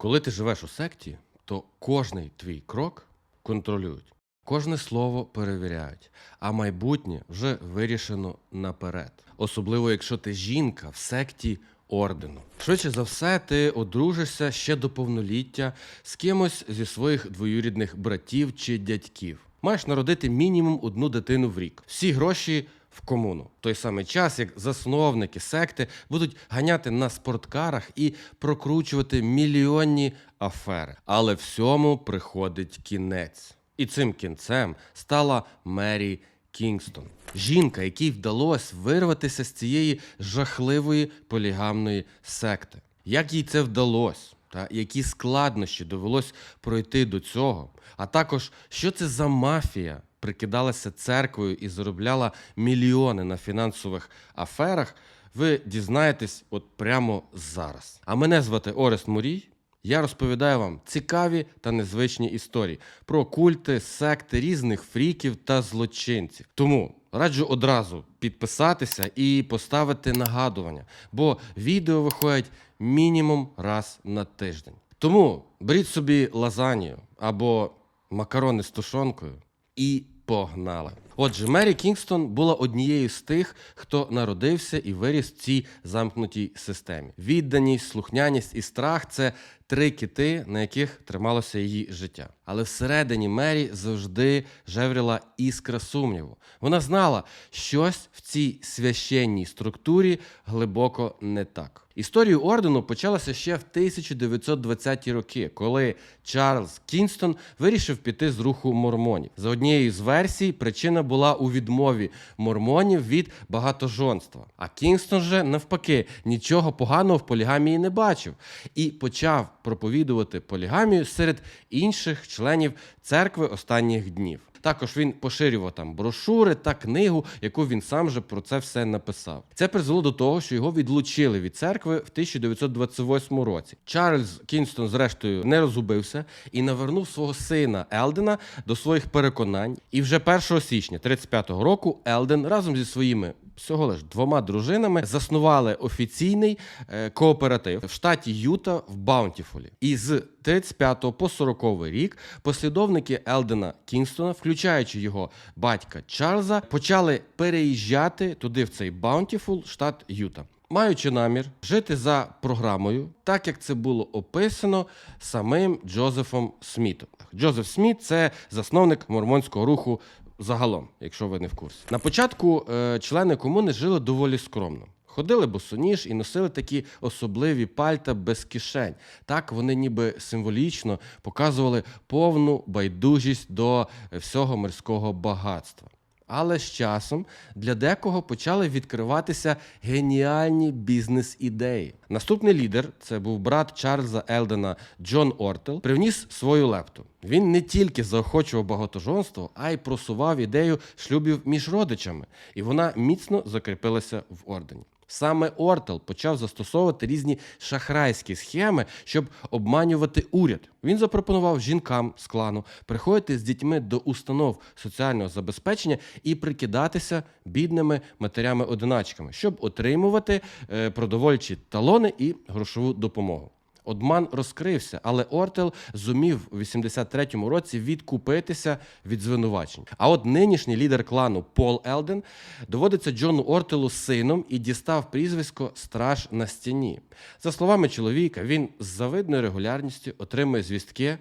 Коли ти живеш у секті, то кожний твій крок контролюють, кожне слово перевіряють, а майбутнє вже вирішено наперед. Особливо, якщо ти жінка в секті ордену. Швидше за все, ти одружишся ще до повноліття з кимось зі своїх двоюрідних братів чи дядьків. Маєш народити мінімум одну дитину в рік. Всі гроші в комуну. В той самий час, як засновники секти будуть ганяти на спорткарах і прокручувати мільйонні афери. Але всьому приходить кінець. І цим кінцем стала Мері Кінгстон. Жінка, якій вдалося вирватися з цієї жахливої полігамної секти. Як їй це вдалося? Та які складнощі довелось пройти до цього? А також що це за мафія прикидалася церквою і заробляла мільйони на фінансових аферах? Ви дізнаєтесь от прямо зараз. А мене звати Орест Мурій. Я розповідаю вам цікаві та незвичні історії про культи, секти різних фріків та злочинців. Тому раджу одразу підписатися і поставити нагадування, бо відео виходять мінімум раз на тиждень. Тому беріть собі лазанію або макарони з тушонкою і погнали. Отже, Мері Кінгстон була однією з тих, хто народився і виріс в цій замкнутій системі. Відданість, слухняність і страх це три кити, на яких трималося її життя. Але всередині Мері завжди жевріла іскра сумніву. Вона знала, щось в цій священній структурі глибоко не так. Історію ордену почалася ще в 1920-ті роки, коли Чарльз Кінстон вирішив піти з руху мормонів. За однією з версій, причина була у відмові мормонів від багатожонства. А Кінгстон же навпаки нічого поганого в полігамії не бачив і почав проповідувати полігамію серед інших членів церкви останніх днів. Також він поширював там брошури та книгу, яку він сам же про це все написав. Це призвело до того, що його відлучили від церкви в 1928 році. Чарльз Кінстон, зрештою, не розгубився і навернув свого сина Елдена до своїх переконань. І вже 1 січня 35-го року Елден разом зі своїми всього лиш двома дружинами заснували офіційний е, кооператив в штаті Юта в Баунтіфулі. І з 35 по 40 рік послідовники Елдена Кінгстона, включаючи його батька Чарльза, почали переїжджати туди в цей Баунтіфул, штат Юта. Маючи намір жити за програмою, так як це було описано самим Джозефом Смітом. Джозеф Сміт це засновник мормонського руху загалом, якщо ви не в курсі. На початку е, члени комуни жили доволі скромно. Ходили босоніж і носили такі особливі пальта без кишень. Так вони ніби символічно показували повну байдужість до всього морського багатства. Але з часом для декого почали відкриватися геніальні бізнес-ідеї. Наступний лідер, це був брат Чарльза Елдена Джон Ортел, привніс свою лепту. Він не тільки заохочував багатожонство, а й просував ідею шлюбів між родичами, і вона міцно закріпилася в ордені. Саме Ортел почав застосовувати різні шахрайські схеми, щоб обманювати уряд. Він запропонував жінкам з клану приходити з дітьми до установ соціального забезпечення і прикидатися бідними матерями-одиначками, щоб отримувати е, продовольчі талони і грошову допомогу. Обман розкрився, але Ортел зумів у 83-му році відкупитися від звинувачень. А от нинішній лідер клану Пол Елден доводиться Джону Ортелу сином і дістав прізвисько Страж на стіні. За словами чоловіка, він з завидною регулярністю отримує звістки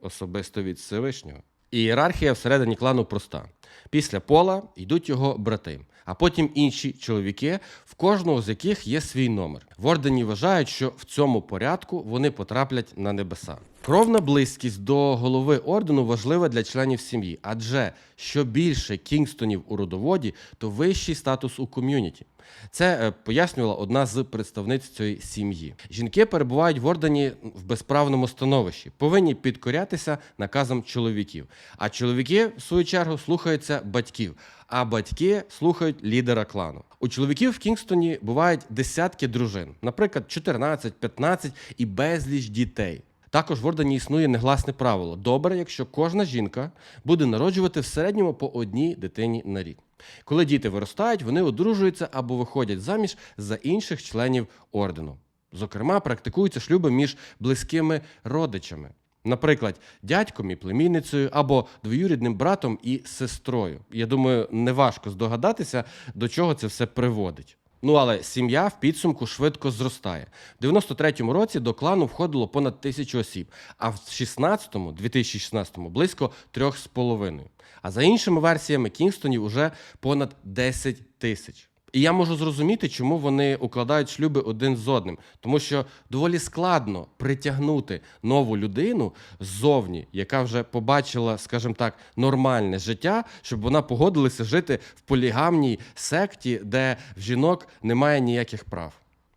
особисто від Всевишнього. Ієрархія всередині клану проста. Після пола йдуть його брати, а потім інші чоловіки, в кожного з яких є свій номер. В ордені вважають, що в цьому порядку вони потраплять на небеса. Кровна близькість до голови ордену важлива для членів сім'ї, адже що більше кінгстонів у родоводі, то вищий статус у ком'юніті. Це е, пояснювала одна з представниць цієї сім'ї. Жінки перебувають в ордені в безправному становищі, повинні підкорятися наказам чоловіків. А чоловіки, в свою чергу, слухаються батьків, а батьки слухають лідера клану. У чоловіків в Кінгстоні бувають десятки дружин, наприклад, 14, 15 і безліч дітей. Також в ордені існує негласне правило: добре, якщо кожна жінка буде народжувати в середньому по одній дитині на рік. Коли діти виростають, вони одружуються або виходять заміж за інших членів ордену. Зокрема, практикуються шлюби між близькими родичами. Наприклад, дядьком і племінницею або двоюрідним братом і сестрою. Я думаю, неважко здогадатися, до чого це все приводить. Ну але сім'я в підсумку швидко зростає. В 93-му році до клану входило понад тисячу осіб, а в 16-му, 2016-му близько трьох з половиною. А за іншими версіями Кінгстонів уже понад 10 тисяч. І я можу зрозуміти, чому вони укладають шлюби один з одним, тому що доволі складно притягнути нову людину ззовні, яка вже побачила, скажімо так, нормальне життя, щоб вона погодилася жити в полігамній секті, де в жінок немає ніяких прав.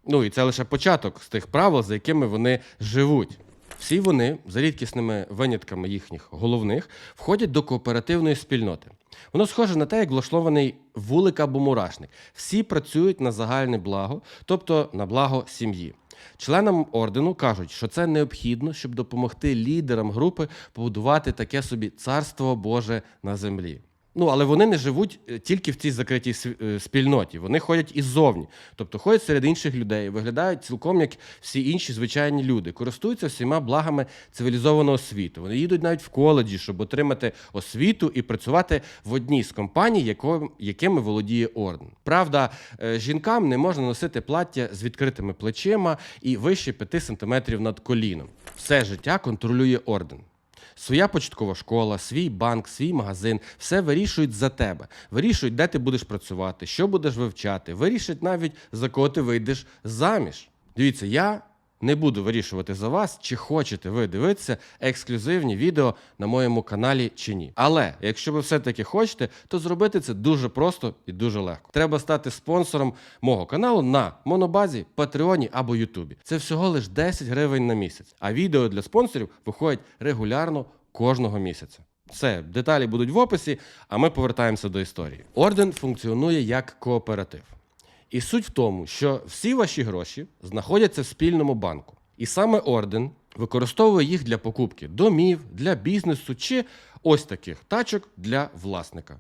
Ну і це лише початок з тих правил, за якими вони живуть. Всі вони, за рідкісними винятками їхніх головних, входять до кооперативної спільноти. Воно схоже на те, як влаштований вулик або мурашник. Всі працюють на загальне благо, тобто на благо сім'ї. Членам ордену кажуть, що це необхідно, щоб допомогти лідерам групи побудувати таке собі царство Боже на землі. Ну, але вони не живуть е, тільки в цій закритій е, спільноті. Вони ходять і ззовні. Тобто ходять серед інших людей, виглядають цілком як всі інші звичайні люди, користуються всіма благами цивілізованого світу. Вони їдуть навіть в коледжі, щоб отримати освіту і працювати в одній з компаній, яко- якими володіє орден. Правда, е, жінкам не можна носити плаття з відкритими плечима і вище 5 сантиметрів над коліном. Все життя контролює орден. Своя початкова школа, свій банк, свій магазин все вирішують за тебе. Вирішують, де ти будеш працювати, що будеш вивчати, вирішать навіть за кого ти вийдеш заміж. Дивіться, я не буду вирішувати за вас, чи хочете ви дивитися ексклюзивні відео на моєму каналі чи ні. Але якщо ви все-таки хочете, то зробити це дуже просто і дуже легко. Треба стати спонсором мого каналу на Монобазі, Патреоні або Ютубі. Це всього лиш 10 гривень на місяць. А відео для спонсорів виходять регулярно кожного місяця. Все, деталі будуть в описі, а ми повертаємося до історії. Орден функціонує як кооператив. І суть в тому, що всі ваші гроші знаходяться в спільному банку. І саме орден використовує їх для покупки домів, для бізнесу чи ось таких тачок для власника.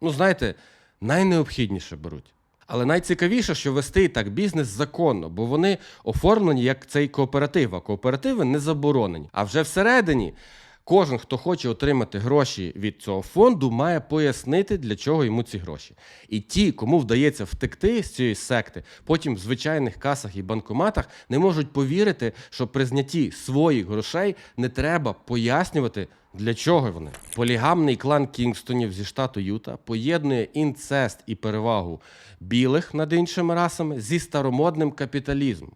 Ну, знаєте, найнеобхідніше беруть. Але найцікавіше, що вести так бізнес законно, бо вони оформлені як цей кооператив, а кооперативи не заборонені. А вже всередині кожен, хто хоче отримати гроші від цього фонду, має пояснити, для чого йому ці гроші. І ті, кому вдається втекти з цієї секти, потім в звичайних касах і банкоматах не можуть повірити, що при знятті своїх грошей не треба пояснювати. Для чого вони? Полігамний клан Кінгстонів зі штату Юта поєднує інцест і перевагу білих над іншими расами зі старомодним капіталізмом.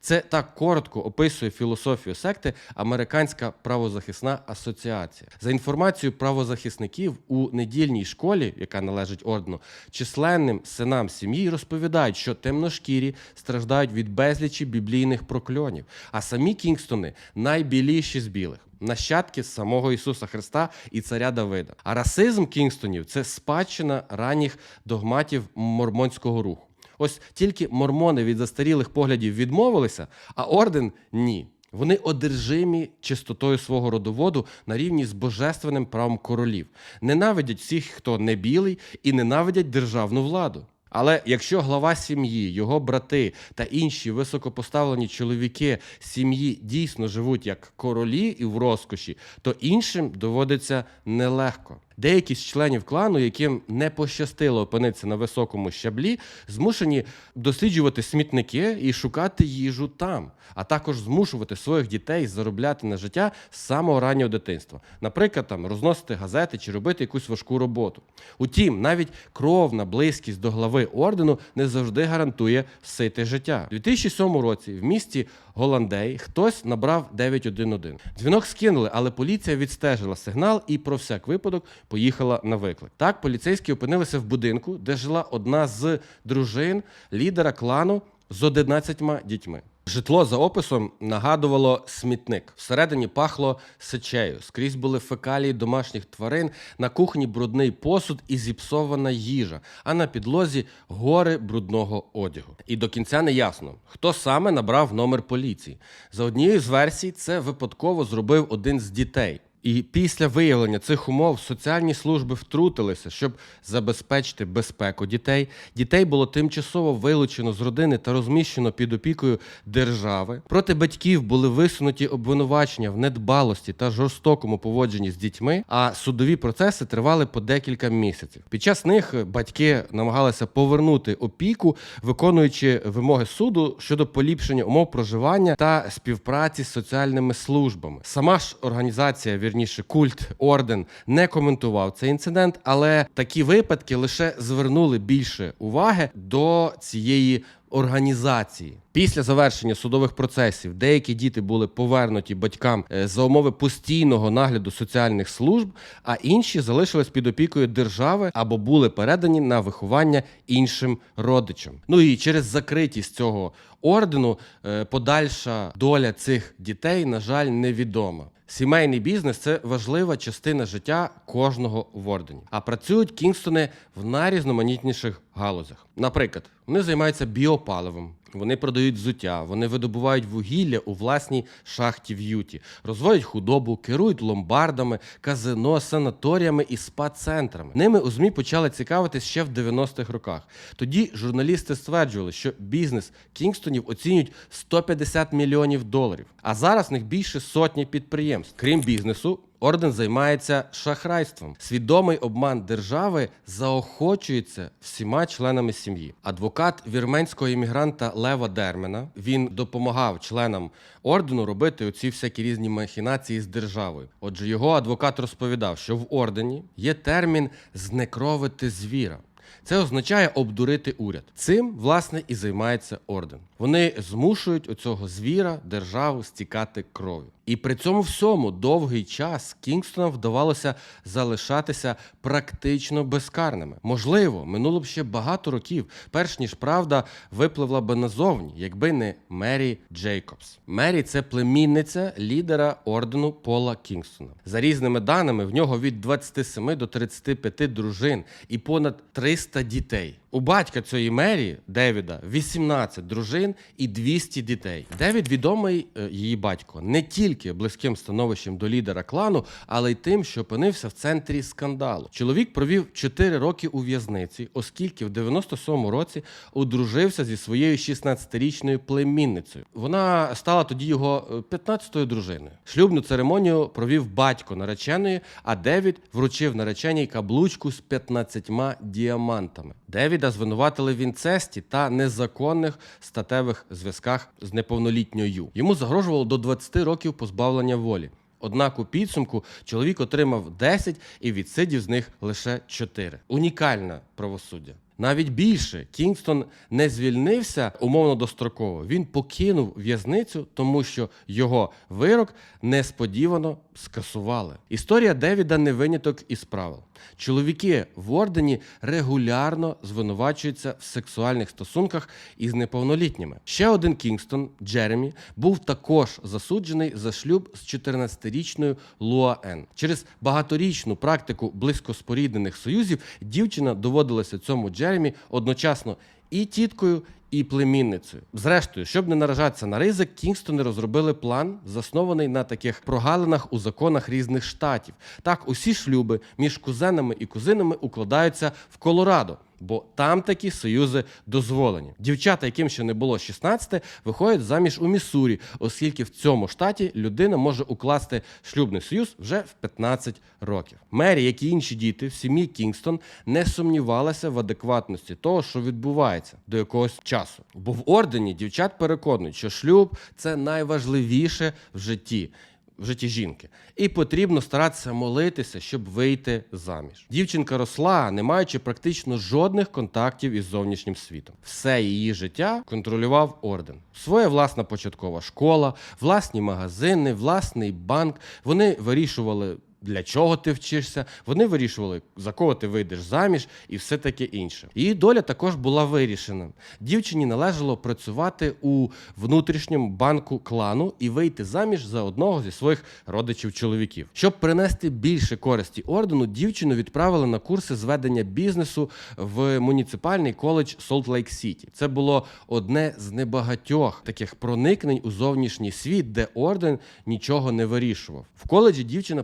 Це так коротко описує філософію секти Американська правозахисна асоціація. За інформацією правозахисників у недільній школі, яка належить ордену, численним синам сім'ї розповідають, що темношкірі страждають від безлічі біблійних прокльонів, а самі Кінгстони найбіліші з білих. Нащадки самого Ісуса Христа і царя Давида. А расизм Кінгстонів це спадщина ранніх догматів мормонського руху. Ось тільки мормони від застарілих поглядів відмовилися, а орден ні. Вони одержимі чистотою свого родоводу на рівні з божественним правом королів. Ненавидять всіх, хто не білий, і ненавидять державну владу. Але якщо глава сім'ї, його брати та інші високопоставлені чоловіки сім'ї дійсно живуть як королі і в розкоші, то іншим доводиться нелегко. Деякі з членів клану, яким не пощастило опинитися на високому щаблі, змушені досліджувати смітники і шукати їжу там, а також змушувати своїх дітей заробляти на життя з самого раннього дитинства. Наприклад, там розносити газети чи робити якусь важку роботу. Утім, навіть кровна близькість до глави ордену не завжди гарантує сите життя. У 2007 році в місті Голандей хтось набрав 911. Дзвінок скинули, але поліція відстежила сигнал і про всяк випадок поїхала на виклик. Так, поліцейські опинилися в будинку, де жила одна з дружин лідера клану з 11 дітьми. Житло за описом нагадувало смітник. Всередині пахло сечею. Скрізь були фекалії домашніх тварин, на кухні брудний посуд і зіпсована їжа, а на підлозі гори брудного одягу. І до кінця не ясно, хто саме набрав номер поліції. За однією з версій, це випадково зробив один з дітей. І після виявлення цих умов соціальні служби втрутилися, щоб забезпечити безпеку дітей. Дітей було тимчасово вилучено з родини та розміщено під опікою держави. Проти батьків були висунуті обвинувачення в недбалості та жорстокому поводженні з дітьми. А судові процеси тривали по декілька місяців. Під час них батьки намагалися повернути опіку, виконуючи вимоги суду щодо поліпшення умов проживання та співпраці з соціальними службами. Сама ж організація, вірніше, культ орден не коментував цей інцидент, але такі випадки лише звернули більше уваги до цієї. Організації після завершення судових процесів деякі діти були повернуті батькам е, за умови постійного нагляду соціальних служб, а інші залишились під опікою держави або були передані на виховання іншим родичам. Ну і через закритість цього ордену е, подальша доля цих дітей, на жаль, невідома. Сімейний бізнес це важлива частина життя кожного в ордені. А працюють кінгстони в найрізноманітніших галузях. Наприклад, вони займаються біопаливом. Вони продають взуття, вони видобувають вугілля у власній шахті в Юті, розводять худобу, керують ломбардами, казино, санаторіями і спа-центрами. Ними у ЗМІ почали цікавитись ще в 90-х роках. Тоді журналісти стверджували, що бізнес Кінгстонів оцінюють 150 мільйонів доларів. А зараз в них більше сотні підприємств. Крім бізнесу, Орден займається шахрайством. Свідомий обман держави заохочується всіма членами сім'ї. Адвокат вірменського іммігранта Лева Дермена він допомагав членам ордену робити оці всякі різні махінації з державою. Отже, його адвокат розповідав, що в ордені є термін знекровити звіра. Це означає обдурити уряд. Цим, власне, і займається орден. Вони змушують у цього звіра державу стікати кров'ю. І при цьому всьому довгий час Кінгстонам вдавалося залишатися практично безкарними. Можливо, минуло б ще багато років, перш ніж правда випливла би назовні, якби не Мері Джейкобс. Мері це племінниця лідера ордену Пола Кінгстона. За різними даними, в нього від 27 до 35 дружин і понад 300 дітей. У батька цієї Мері Девіда 18 дружин і 200 дітей. Девід відомий е, її батько не тільки близьким становищем до лідера клану, але й тим, що опинився в центрі скандалу. Чоловік провів 4 роки у в'язниці, оскільки в 97-му році одружився зі своєю 16-річною племінницею. Вона стала тоді його 15-ю дружиною. Шлюбну церемонію провів батько нареченої, а Девід вручив нареченій каблучку з 15 діамантами. Девіда звинуватили в інцесті та незаконних статевих зв'язках з неповнолітньою. Йому загрожувало до 20 років позбавлення волі. Однак у підсумку чоловік отримав 10 і відсидів з них лише 4. Унікальне правосуддя. Навіть більше Кінгстон не звільнився умовно достроково. Він покинув в'язницю, тому що його вирок несподівано скасували. Історія Девіда не виняток із правил. Чоловіки в ордені регулярно звинувачуються в сексуальних стосунках із неповнолітніми. Ще один Кінгстон Джеремі був також засуджений за шлюб з 14-річною Луа Ен. Через багаторічну практику близькоспоріднених союзів дівчина доводилася цьому Джеремі одночасно і тіткою, і племінницею. Зрештою, щоб не наражатися на ризик, Кінгстони розробили план, заснований на таких прогалинах у законах різних штатів. Так, усі шлюби між кузенами і кузинами укладаються в Колорадо. Бо там такі союзи дозволені. Дівчата, яким ще не було 16, виходять заміж у Міссурі, оскільки в цьому штаті людина може укласти шлюбний союз вже в 15 років. Мері, як і інші діти в сім'ї Кінгстон, не сумнівалася в адекватності того, що відбувається до якогось часу. Бо в ордені дівчат переконують, що шлюб це найважливіше в житті в житті жінки, і потрібно старатися молитися, щоб вийти заміж. Дівчинка росла, не маючи практично жодних контактів із зовнішнім світом. Все її життя контролював орден. Своя власна початкова школа, власні магазини, власний банк. Вони вирішували для чого ти вчишся. Вони вирішували, за кого ти вийдеш заміж і все таке інше. Її доля також була вирішена. Дівчині належало працювати у внутрішньому банку клану і вийти заміж за одного зі своїх родичів-чоловіків. Щоб принести більше користі ордену, дівчину відправили на курси зведення бізнесу в муніципальний коледж Солт Лейк Сіті. Це було одне з небагатьох таких проникнень у зовнішній світ, де орден нічого не вирішував. В коледжі дівчина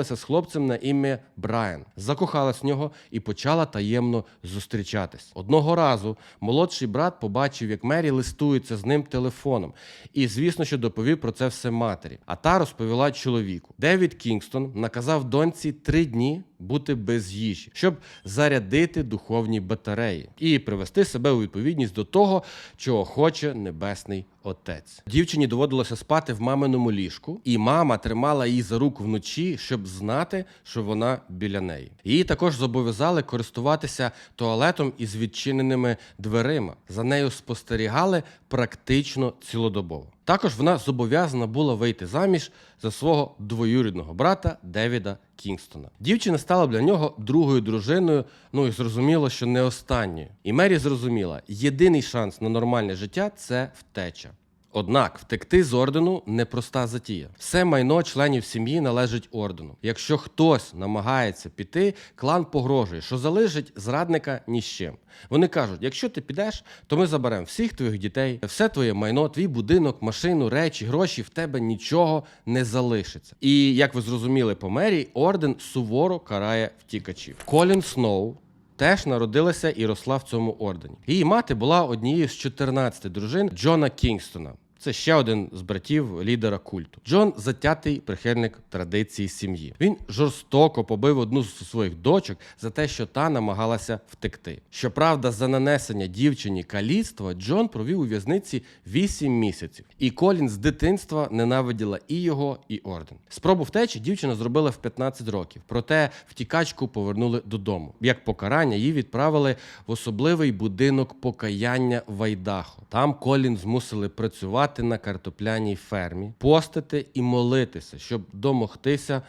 познайомилася з хлопцем на ім'я Брайан, закохалась в нього і почала таємно зустрічатись. Одного разу молодший брат побачив, як Мері листується з ним телефоном, і звісно, що доповів про це все матері. А та розповіла чоловіку. Девід Кінгстон наказав доньці три дні бути без їжі, щоб зарядити духовні батареї і привести себе у відповідність до того, чого хоче небесний отець. Дівчині доводилося спати в маминому ліжку, і мама тримала її за руку вночі, щоб знати, що вона біля неї. Її також зобов'язали користуватися туалетом із відчиненими дверима. За нею спостерігали практично цілодобово. Також вона зобов'язана була вийти заміж за свого двоюрідного брата Девіда Кінгстона. Дівчина стала для нього другою дружиною, ну і зрозуміло, що не останньою. І Мері зрозуміла, єдиний шанс на нормальне життя це втеча. Однак втекти з ордену непроста затія. Все майно членів сім'ї належить ордену. Якщо хтось намагається піти, клан погрожує, що залишить зрадника ні з чим. Вони кажуть: якщо ти підеш, то ми заберемо всіх твоїх дітей, все твоє майно, твій будинок, машину, речі, гроші, в тебе нічого не залишиться. І як ви зрозуміли по мері, орден суворо карає втікачів. Колін Сноу теж народилася і росла в цьому ордені. Її мати була однією з 14 дружин Джона Кінгстона. Це ще один з братів лідера культу. Джон затятий прихильник традиції сім'ї. Він жорстоко побив одну з своїх дочок за те, що та намагалася втекти. Щоправда, за нанесення дівчині каліцтва Джон провів у в'язниці 8 місяців, і Колін з дитинства ненавиділа і його, і орден. Спробу втечі дівчина зробила в 15 років. Проте втікачку повернули додому. Як покарання її відправили в особливий будинок покаяння в Айдахо. Там Колін змусили працювати на картопляній фермі, постити і молитися, щоб домогтися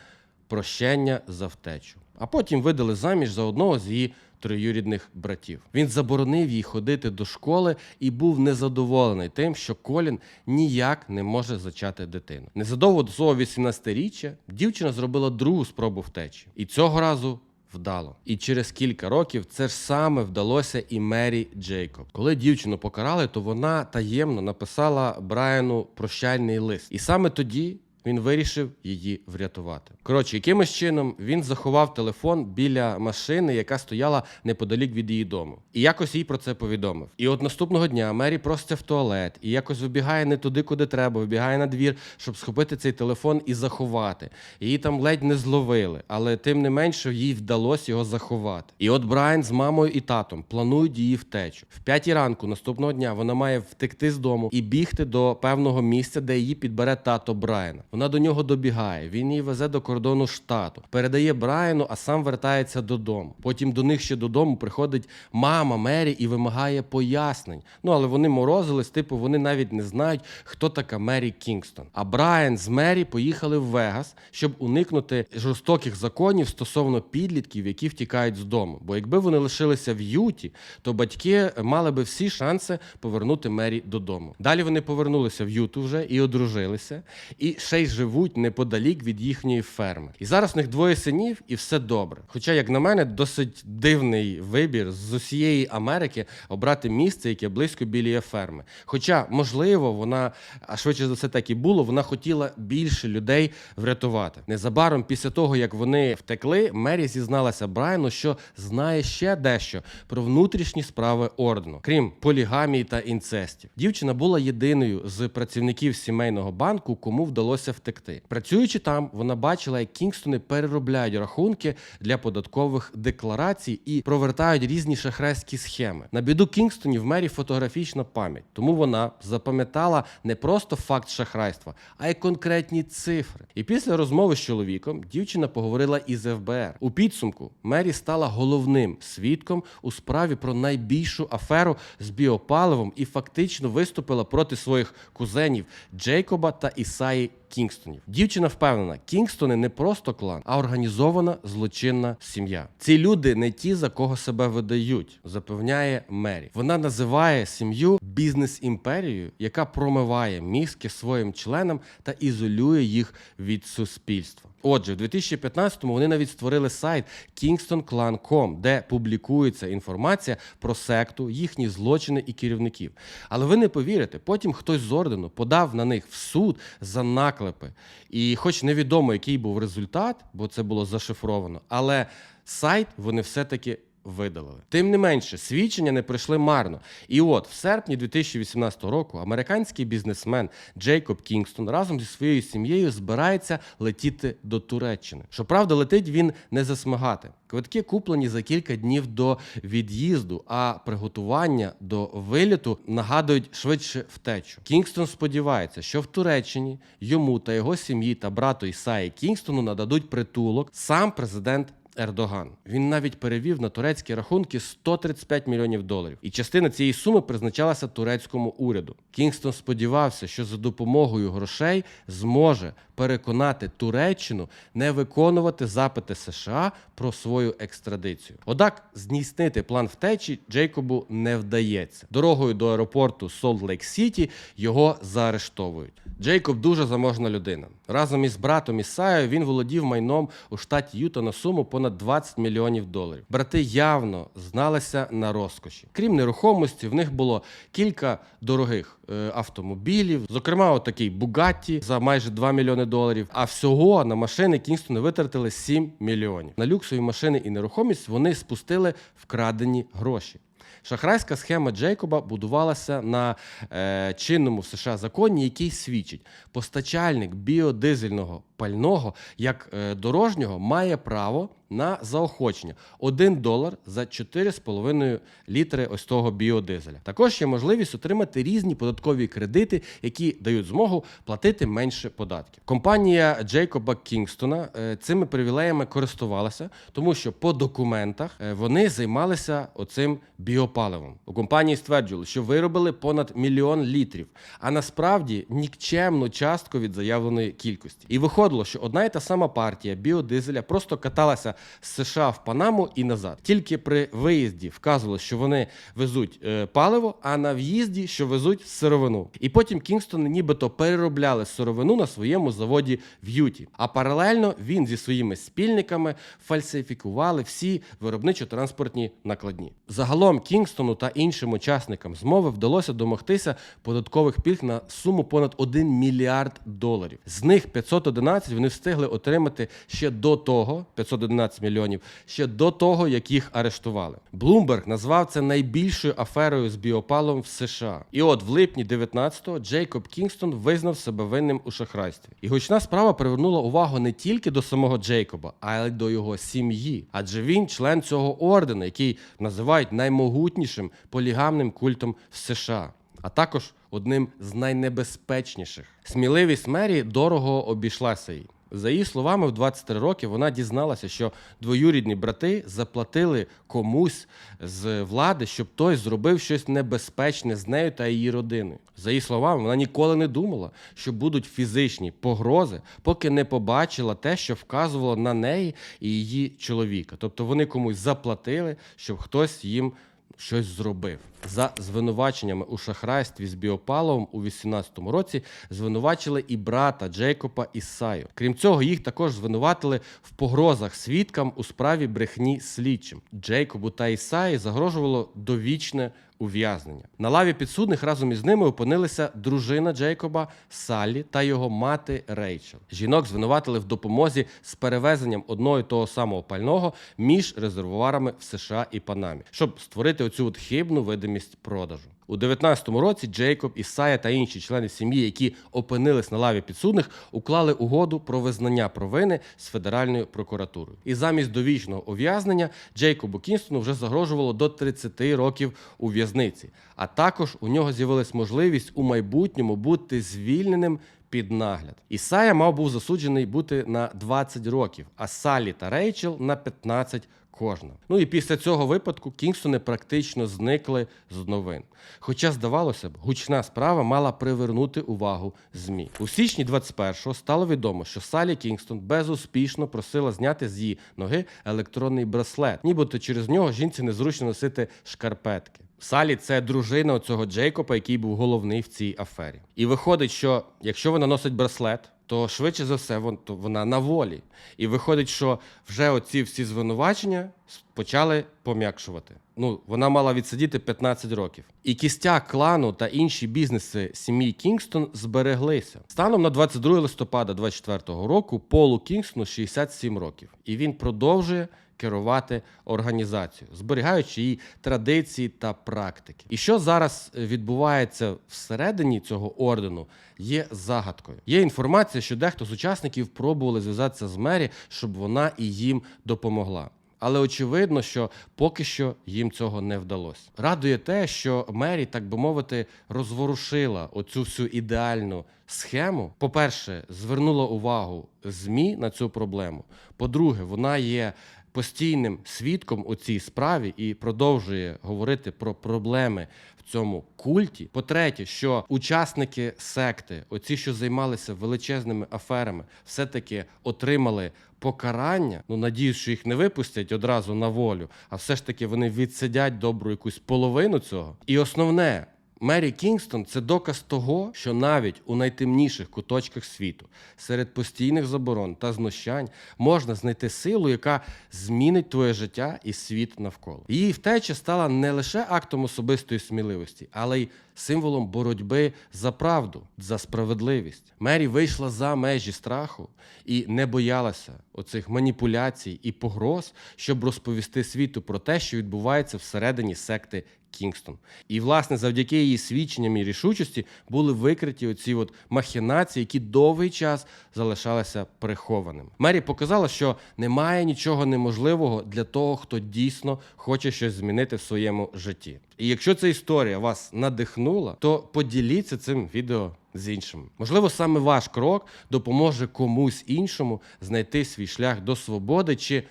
прощення за втечу. А потім видали заміж за одного з її троюрідних братів. Він заборонив їй ходити до школи і був незадоволений тим, що Колін ніяк не може зачати дитину. Незадовго до свого 18-річчя дівчина зробила другу спробу втечі, і цього разу. Вдало. І через кілька років це ж саме вдалося і Мері Джейкоб. Коли дівчину покарали, то вона таємно написала Брайану прощальний лист. І саме тоді він вирішив її врятувати. Коротше, якимось чином він заховав телефон біля машини, яка стояла неподалік від її дому. І якось їй про це повідомив. І от наступного дня Мері проситься в туалет і якось вибігає не туди, куди треба, вибігає на двір, щоб схопити цей телефон і заховати. Її там ледь не зловили, але тим не менше їй вдалося його заховати. І от Брайан з мамою і татом планують її втечу. В п'ятій ранку наступного дня вона має втекти з дому і бігти до певного місця, де її підбере тато Брайана. Вона до нього добігає. Він її везе до кордону штату, передає Брайану, а сам вертається додому. Потім до них ще додому приходить мама Мері і вимагає пояснень. Ну але вони морозились, типу вони навіть не знають, хто така Мері Кінгстон. А Брайан з Мері поїхали в Вегас, щоб уникнути жорстоких законів стосовно підлітків, які втікають з дому. Бо якби вони лишилися в Юті, то батьки мали би всі шанси повернути Мері додому. Далі вони повернулися в Юту вже і одружилися, і ще й живуть неподалік від їхньої ферми. І зараз в них двоє синів, і все добре. Хоча, як на мене, досить дивний вибір з усієї Америки обрати місце, яке близько біля ферми. Хоча, можливо, вона, а швидше за все так і було, вона хотіла більше людей врятувати. Незабаром після того, як вони втекли, Мері зізналася Брайану, що знає ще дещо про внутрішні справи ордену, крім полігамії та інцестів. Дівчина була єдиною з працівників сімейного банку, кому вдалося втекти. Працюючи там, вона бачила, як Кінгстони переробляють рахунки для податкових декларацій і провертають різні шахрайські схеми. На біду Кінгстонів в мері фотографічна пам'ять, тому вона запам'ятала не просто факт шахрайства, а й конкретні цифри. І після розмови з чоловіком дівчина поговорила із ФБР. У підсумку Мері стала головним свідком у справі про найбільшу аферу з біопаливом і фактично виступила проти своїх кузенів Джейкоба та Ісаї Кінгстонів. Дівчина впевнена, Кінгстони не просто клан, а організована злочинна сім'я. Ці люди не ті, за кого себе видають, запевняє Мері. Вона називає сім'ю бізнес-імперією, яка промиває мізки своїм членам та ізолює їх від суспільства. Отже, в 2015-му вони навіть створили сайт KingstonClan.com, де публікується інформація про секту, їхні злочини і керівників. Але ви не повірите, потім хтось з ордену подав на них в суд за наклепи. І, хоч невідомо, який був результат, бо це було зашифровано, але сайт вони все-таки видалили. Тим не менше, свідчення не пройшли марно. І от в серпні 2018 року американський бізнесмен Джейкоб Кінгстон разом зі своєю сім'єю збирається летіти до Туреччини. Щоправда, летить він не засмагати. Квитки куплені за кілька днів до від'їзду, а приготування до виліту нагадують швидше втечу. Кінгстон сподівається, що в Туреччині йому та його сім'ї та брату Ісаї Кінгстону нададуть притулок сам президент. Ердоган він навіть перевів на турецькі рахунки 135 мільйонів доларів, і частина цієї суми призначалася турецькому уряду. Кінгстон сподівався, що за допомогою грошей зможе переконати Туреччину не виконувати запити США про свою екстрадицію. Однак здійснити план втечі Джейкобу не вдається. Дорогою до аеропорту Солт Лейк Сіті його заарештовують. Джейкоб дуже заможна людина. Разом із братом Ісаєю він володів майном у штаті Юта на суму понад 20 мільйонів доларів. Брати явно зналися на розкоші. Крім нерухомості, в них було кілька дорогих е, автомобілів, зокрема, отакий Бугатті за майже 2 мільйони доларів. А всього на машини Кінгстони витратили 7 мільйонів. На люксові машини і нерухомість вони спустили вкрадені гроші. Шахрайська схема Джейкоба будувалася на е, чинному США законі, який свідчить, постачальник біодизельного пального як е, дорожнього має право на заохочення 1 долар за 4,5 літри ось того біодизеля. Також є можливість отримати різні податкові кредити, які дають змогу платити менше податків. Компанія Джейкоба Кінгстона цими привілеями користувалася, тому що по документах е, вони займалися оцим біопаливом. У компанії стверджували, що виробили понад мільйон літрів, а насправді нікчемну частку від заявленої кількості. І виходило, що одна і та сама партія біодизеля просто каталася з США в Панаму і назад. Тільки при виїзді вказувало, що вони везуть е, паливо, а на в'їзді, що везуть сировину. І потім Кінгстони нібито переробляли сировину на своєму заводі в Юті. А паралельно він зі своїми спільниками фальсифікували всі виробничо-транспортні накладні. Загалом Кінгстону та іншим учасникам змови вдалося домогтися податкових пільг на суму понад 1 мільярд доларів. З них 511 вони встигли отримати ще до того 511 мільйонів, ще до того, як їх арештували. Блумберг назвав це найбільшою аферою з біопалом в США. І от в липні 19-го Джейкоб Кінгстон визнав себе винним у шахрайстві. І гучна справа привернула увагу не тільки до самого Джейкоба, а й до його сім'ї. Адже він член цього ордена, який називають наймогутнішим полігамним культом в США. А також одним з найнебезпечніших. Сміливість Мері дорого обійшлася їй. За її словами, в 23 роки вона дізналася, що двоюрідні брати заплатили комусь з влади, щоб той зробив щось небезпечне з нею та її родиною. За її словами, вона ніколи не думала, що будуть фізичні погрози, поки не побачила те, що вказувало на неї і її чоловіка. Тобто вони комусь заплатили, щоб хтось їм щось зробив. За звинуваченнями у шахрайстві з біопаловом у 18-му році звинувачили і брата Джейкопа Ісаю. Крім цього, їх також звинуватили в погрозах свідкам у справі брехні слідчим. Джейкобу та Ісаї загрожувало довічне ув'язнення. На лаві підсудних разом із ними опинилися дружина Джейкоба Саллі та його мати Рейчел. Жінок звинуватили в допомозі з перевезенням одного і того самого пального між резервуарами в США і Панамі, щоб створити оцю от хибну видимість продажу. У 19-му році Джейкоб, Ісая та інші члени сім'ї, які опинились на лаві підсудних, уклали угоду про визнання провини з федеральною прокуратурою. І замість довічного ув'язнення Джейкобу Кінстону вже загрожувало до 30 років у в'язниці. А також у нього з'явилась можливість у майбутньому бути звільненим під нагляд. Ісая мав був засуджений бути на 20 років, а Салі та Рейчел на 15 кожна. Ну і після цього випадку Кінгстони практично зникли з новин. Хоча, здавалося б, гучна справа мала привернути увагу ЗМІ. У січні 21-го стало відомо, що Салі Кінгстон безуспішно просила зняти з її ноги електронний браслет, нібито через нього жінці незручно носити шкарпетки. Салі це дружина цього Джейкоба, який був головний в цій афері. І виходить, що якщо вона носить браслет, то швидше за все вона на волі. І виходить, що вже оці всі звинувачення почали пом'якшувати. Ну, вона мала відсидіти 15 років. І кістяк клану та інші бізнеси сім'ї Кінгстон збереглися. Станом на 22 листопада 24 року Полу Кінгстону 67 років, і він продовжує керувати організацією, зберігаючи її традиції та практики. І що зараз е, відбувається всередині цього ордену, є загадкою. Є інформація, що дехто з учасників пробували зв'язатися з Мері, щоб вона і їм допомогла. Але очевидно, що поки що їм цього не вдалося. Радує те, що Мері, так би мовити, розворушила оцю всю ідеальну схему. По-перше, звернула увагу ЗМІ на цю проблему. По-друге, вона є постійним свідком у цій справі і продовжує говорити про проблеми в цьому культі. По-третє, що учасники секти, оці, що займалися величезними аферами, все-таки отримали покарання. Ну, надіюсь, що їх не випустять одразу на волю, а все ж таки вони відсидять добру якусь половину цього. І основне. Мері Кінгстон це доказ того, що навіть у найтемніших куточках світу, серед постійних заборон та знущань, можна знайти силу, яка змінить твоє життя і світ навколо. Її втеча стала не лише актом особистої сміливості, але й символом боротьби за правду, за справедливість. Мері вийшла за межі страху і не боялася оцих маніпуляцій і погроз, щоб розповісти світу про те, що відбувається всередині секти Кінгстон. І, власне, завдяки її свідченням і рішучості були викриті оці от махінації, які довгий час залишалися прихованими. Мері показала, що немає нічого неможливого для того, хто дійсно хоче щось змінити в своєму житті. І якщо ця історія вас надихнула, то поділіться цим відео з іншими. Можливо, саме ваш крок допоможе комусь іншому знайти свій шлях до свободи чи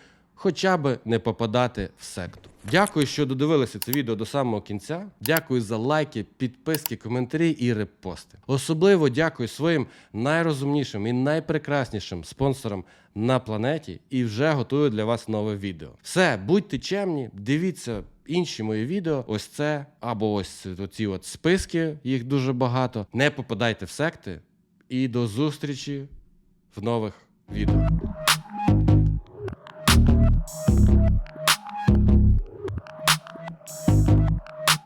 хоча б не попадати в секту. Дякую, що додивилися це відео до самого кінця. Дякую за лайки, підписки, коментарі і репости. Особливо дякую своїм найрозумнішим і найпрекраснішим спонсорам на планеті і вже готую для вас нове відео. Все, будьте чемні, дивіться. Інші мої відео, ось це, або ось оці от списки, їх дуже багато. Не попадайте в секти. І до зустрічі в нових відео.